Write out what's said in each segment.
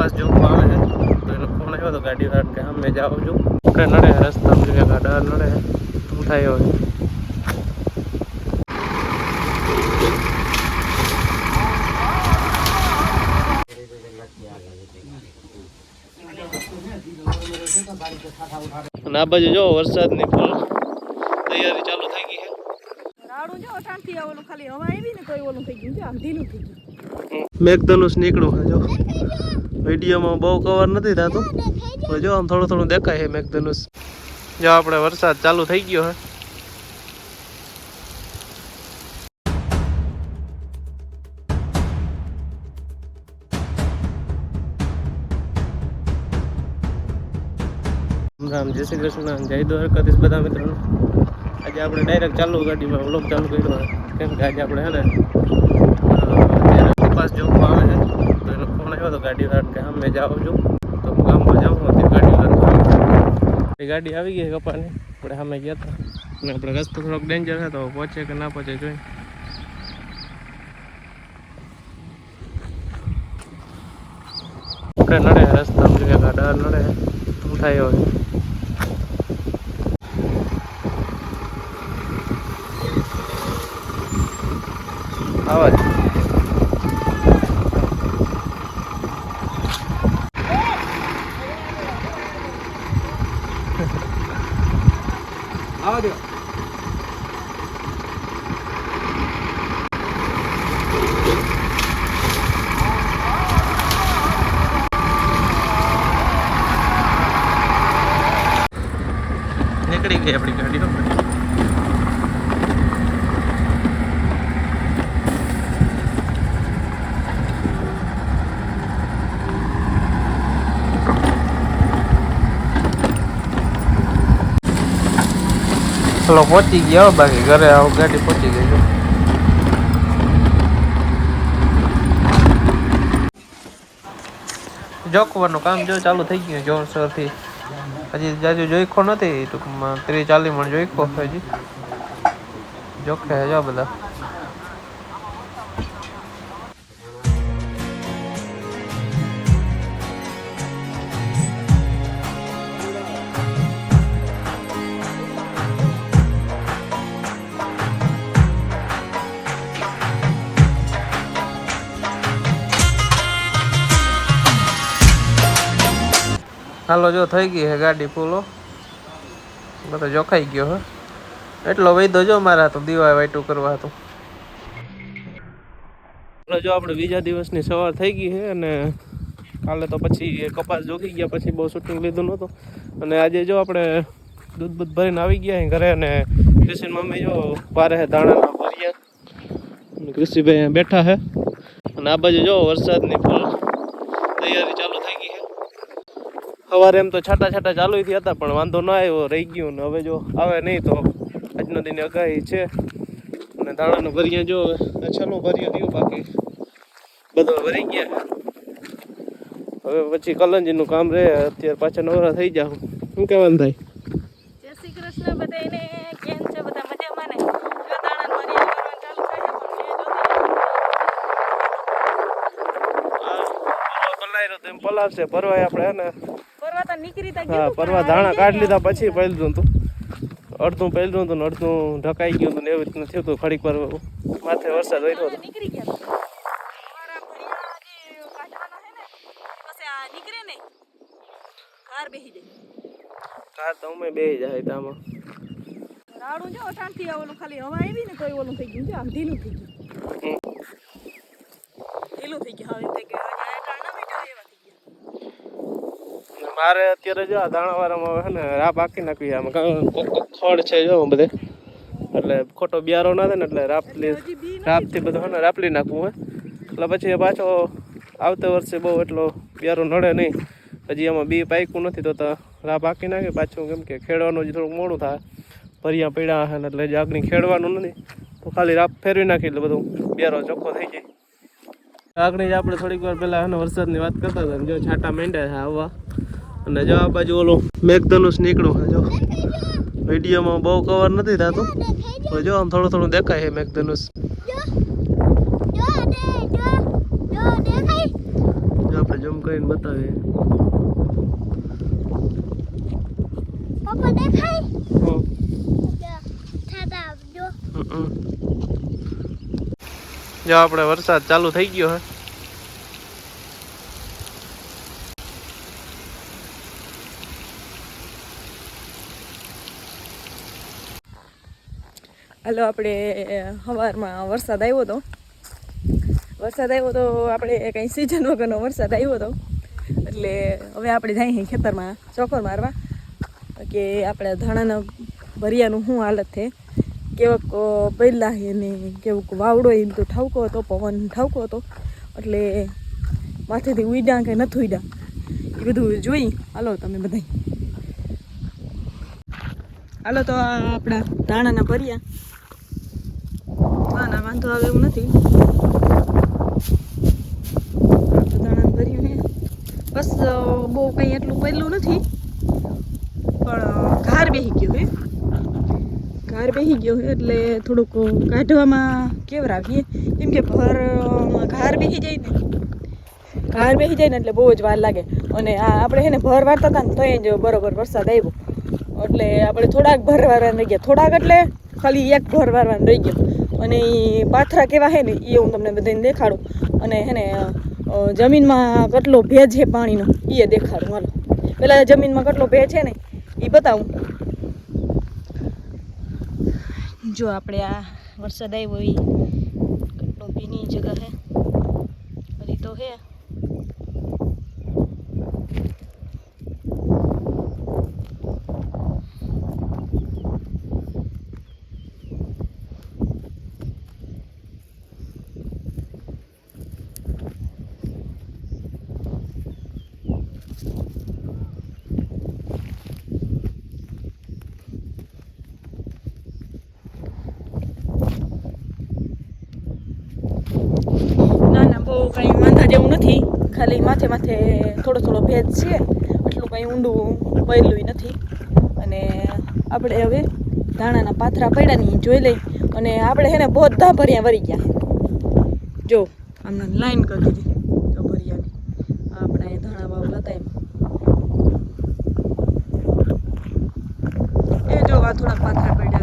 કપાસ જોવામાં આવે છે તો એનો ફોન આવ્યો તો ગાડી વાળાને કે અમે જાઓ છું આપણે નડે રસ્તા જોઈએ ગાડા નડે. શું થાય હોય અને આ બાજુ જો વરસાદની ફૂલ તૈયારી ચાલુ થઈ ગઈ છે. મેઘધનુષ નીકળું જો. વિડીયોમાં બહુ કવર નથી થતું. પણ જો આમ થોડું થોડું દેખાય છે મેઘધનુષ. જો આપણે વરસાદ ચાલુ થઈ ગયો હે. રામ જય શ્રી કૃષ્ણ જય દ્વારકાધીશ બધા મિત્રો આજે આપણે ડાયરેક્ટ ચાલુ ગાડીમાં વ્લોગ ચાલુ કર્યો કેમ કે આજે આપણે હે ને અ, ત્યારે કપાસ જોવામાં આવે છે તો એનો ફોન ગાડી વાળાને કે અમે જાઓ છું. તો હું ગામમાં જાઉં હતી ગાડી વાળા એ ગાડી આવી ગઈ કપાની. આપણે સામે ગયા હતા. અને આપણે રસ્તો થોડોક ડેન્જર હતો તો પહોંચે કે ના પહોંચે જોઈ. આપણે નડે રસ્તા ગાડા નડે. થાય હવે? આવા જ આવા દો નીકળી ગઈ આપણી ગાડીઓ ચલો પહોંચી ગયા, બાકી ઘરે આવો, ગાડી પહોંચી ગઈ જોખવાનું કામ જો ચાલુ થઈ ગયું જોરશોરથી. હજી જાજુ જોઈખો નથી, ટૂંકમાં ત્રીસ ચાલીસ મણ જોઈખો હજી. જોખે જો બધા. હાલો, જો થઈ ગઈ હે ગાડી ફૂલો બધો જોખાઈ ગયો, હે. એટલો વૈદો જો મારા તો દીવા વાઈટું કરવા હતું જો આપણે બીજા દિવસની સવાર થઈ ગઈ છે અને કાલે તો પછી કપાસ જોગી ગયા, પછી બહુ શૂટિંગ લીધું નહોતું. અને આજે જો આપણે દૂધ બૂધ ભરીને આવી ગયા ઘરે અને કૃષિ મમ્મી જો પારે છે દાણાના ભર્યા. કૃષિભાઈ બેઠા છે અને આ બાજુ જો વરસાદની ફૂલ તૈયારી ચાલુ થઈ ગઈ છે સવારે એમ તો છાટા છાટા ચાલુ થયા હતા પણ વાંધો ના આવ્યો રહી ગયું ને હવે જો આવે નહીં તો આજનો દિન અગાહી છે. અને દાણાનું ભરીએ જો છેલ્લું ભર્યા રહ્યું બાકી. બધો ભરી ગયા. હવે પછી કલંજીનું કામ રહે અત્યારે પાછા નવરા થઈ જાવ શું કહેવાનું થાય? જય શ્રી કૃષ્ણ બધાને કેમ છે બધા? મજામાં ને? થાય પલાવશે પરવાય આપણે હે હા ગયું પરવા ધાણા કાઢી લીધા પછી પહેલું હતું. અડધું પહેલું હતું ને અડધું ઢકાઈ ગયું હતું ને એવી રીતનું થયું હતું. ખડીક પર માથે વરસાદ વહેતો હતો. કાર બેસી જાય. કાર તો અમે બે જાય તામાં રાડું જો શાંતિ ઓલું ખાલી હવા આવી ને તોય ઓલું થઈ ગયું. છે આમ ઢીલું થઈ ગયું. ઢીલું થઈ ગયું. હવે કે આજે ટાણા બેઠા એવા થઈ ગયા ને મારે અત્યારે જો દાણાવાળામાં હવે ને રાપ આખી નાખવી આમાં. કારણ ખડ છે જો બધે. એટલે ખોટો બિયારો ના થાય ને એટલે રાપલી રાપથી બધું છે ને રાપલી નાખવું હોય એટલે પછી પાછો આવતા વર્ષે બહુ એટલો બિયારો નડે નહીં. હજી એમાં બી પાક્યું નથી તો રાપ આખી નાખી. પાછું કેમ કે ખેડવાનું જ થોડુંક મોડું થાય. ભર્યા પડ્યા હે એટલે જે આગળ ખેડવાનું નથી. તો ખાલી રાપ ફેરવી નાખી એટલે બધું બિયારો ચોખ્ખો થઈ જાય. આગળ જ આપણે થોડીક વાર પહેલાં હે વરસાદની વાત કરતા હતા ને જો છાંટા માંડ્યા છે આવવા. અને જો આ બાજુ ઓલો મેઘધનુષ નીકળ્યું જો. વિડીયોમાં બહુ કવર નથી થતું. પણ જો આમ થોડું થોડું દેખાય છે મેઘધનુષ આપણે કરીને બતાવીએ. જો આપણે વરસાદ ચાલુ થઈ ગયો હે હાલો, આપણે સવારમાં વરસાદ આવ્યો હતો વરસાદ આવ્યો તો આપણે કંઈ સિઝન વગરનો વરસાદ આવ્યો હતો એટલે હવે આપણે જઈએ ખેતરમાં ચોકર મારવા. કે આપણે ધાણાના ભરિયાનું શું હાલત છે? કેવોક પહેલાં એને કેવુંક વાવડો એમ તો ઠાવકો હતો, પવન ઠાવકો હતો. એટલે માથેથી ઉડ્યા કે નથી ઉડ્યા એ બધું જોઈ. હાલો, તમે બધા હાલો તો આપણા ધાણાના ભર્યા. ના વાંધો આવે એવું નથી. ધાણાને ભર્યું છે બસ બહુ કંઈ એટલું પહેલું નથી. પણ ઘાર બેસી ગયો હે. ઘાર બેસી ગયો હે એટલે થોડુંક કાઢવામાં કેવરાવીએ. કેમ કે ભર ઘાર બેસી જાય ને. ઘાર બેસી જાય ને એટલે બહુ જ વાર લાગે. અને આ આપણે છે ને, ભર વારતા હતા ને તો જ બરોબર વરસાદ આવ્યો. એટલે આપણે થોડાક ભર વારવાના રહી ગયા. થોડાક એટલે ખાલી એક ભર વારવાનું રહી ગયો. અને એ પાથરા કેવા છે ને એ હું તમને બધાને દેખાડું. અને હે ને જમીનમાં કેટલો ભેજ છે પાણીનો એ દેખાડું. હાલો. પેલા જમીનમાં કેટલો ભેજ છે ને એ બતાવું. જો આપણે આ વરસાદ આવ્યો એ કેટલો ભીની જગ્યા છે. હજી તો હે ના ના, બહુ કંઈ વાંધા જેવું નથી. ખાલી માથે માથે થોડો થોડો ભેજ છે. એટલું કંઈ ઊંડું પડેલું નથી. અને આપણે હવે ધાણાના પાથરા પડ્યા ની જોઈ લઈ. અને આપણે હેને ને ધા ભર્યા વરી ગયા. જો, આમને લાઈન કરી દીધી. આપણે ધાણા વાવ હતા એમ. એ જો આ થોડાક પાથરા પડ્યા.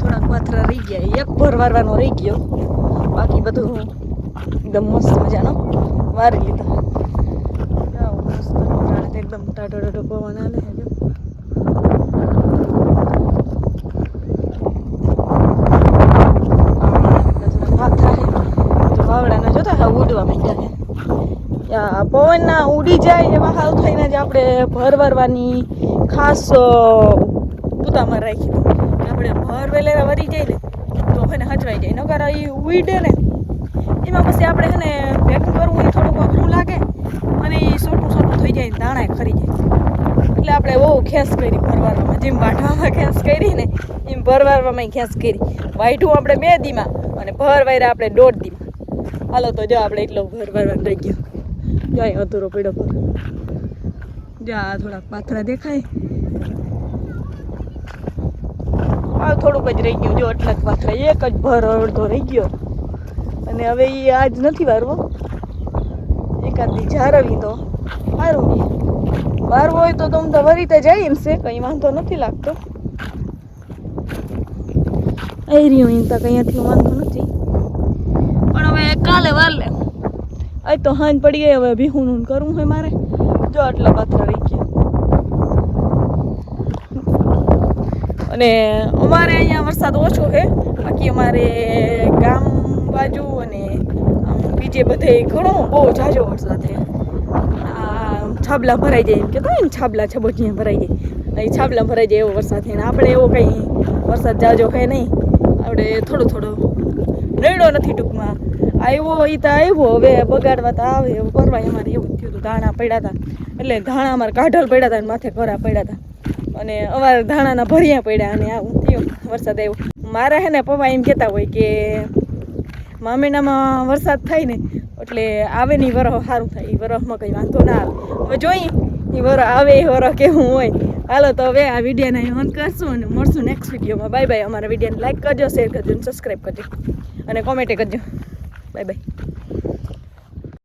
થોડાક પાથરા રહી ગયા. એક ભર વારવાનો રહી ગયો. બાકી બધું એકદમ મસ્ત મજાનો વારી લીધો. મસ્ત એકદમ ટાઢો ટાઢો પવન માંડ્યા પવનના ઉડી જાય એવા હાલ થઈને જ આપણે ભર વારવાની ખાસ પૂતામાં રાખી આપણે ભર વેલેરા વરી જાય ને તો એને હચવાઈ જાય. નકર એ ઉડે ને, એમાં પછી આપણે હે ને પેકિંગ કરવું એ થોડુંક અઘરું લાગે અને એ સોટું સોટું થઈ જાય ને દાણા ખરી જાય. એટલે આપણે બહુ ખેસ કરી ભરવારમાં. જેમ બાંધવામાં ખેસ કરી ને, એમ ભરવારમાં ખેસ કરી. વાઢું આપણે બે દીમાં અને ભર વાયરા આપણે દોઢ દીમાં. હાલો તો જો આપણે એટલો ભર ભરવાનું રહી ગયો. જાય અધૂરો પીડો ભર. જા થોડાક પાથરા દેખાય. આ થોડુંક જ રહી ગયું. જો, એટલા જ પાથરા એક જ ભર અડધો રહી ગયો. અને હવે એ આજ નથી વારવો. એકાદી જારવી તો સારું વારવો હોય તો તમે તો વરી તો જાય એમ છે. કંઈ વાંધો નથી લાગતો. આવી રહ્યું એમ તો કંઈ એટલું વાંધો નથી. પણ હવે કાલે વાર લે આજ તો હાંજ પડી ગઈ. હવે ભીહું કરવું હોય મારે. જો, આટલા પાથરા રહી ગયા અને અમારે અહીંયા વરસાદ ઓછો છે. બાકી અમારે ગામ બાજુ અને બીજે બધે ઘણો બહુ ઝાઝો વરસાદ છે. છાબલા ભરાઈ જાય એમ કહેતા હોય ને, છાબલા છબોચિયા ભરાઈ જાય. અહીં છાબલા ભરાઈ જાય એવો વરસાદ ને, આપણે એવો કંઈ વરસાદ જાજો કંઈ નહીં. આપણે થોડો થોડો નડ્યો નથી ટૂંકમાં. આવ્યો એ તો આવ્યો, હવે બગાડવા તો આવે, એવું કરવા અમારે એવું થયું હતું ધાણા પડ્યા હતા એટલે ધાણા અમારે કાઢલ પડ્યા હતા અને માથે ઘરા પડ્યા હતા અને અમારે ધાણાના ભરિયા પડ્યા અને આવું થયું, વરસાદ આવ્યો. મારા હે ને પપ્પા એમ કહેતા હોય કે મામેનામાં વરસાદ થાય ને, એટલે આવે ને એ વરહ સારું થાય એ વરહમાં કંઈ વાંધો ના આવે. હવે જોઈએ એ વરહ આવે એ વરહ કેવું હોય. હાલો તો હવે આ વિડીયોને અહીં ઓન કરશું અને મળશું નેક્સ્ટ વિડીયોમાં. બાય બાય અમારા વિડીયોને લાઈક કરજો શેર કરજો અને સબસ્ક્રાઈબ કરજો. અને કોમેન્ટ કરજો. Bye bye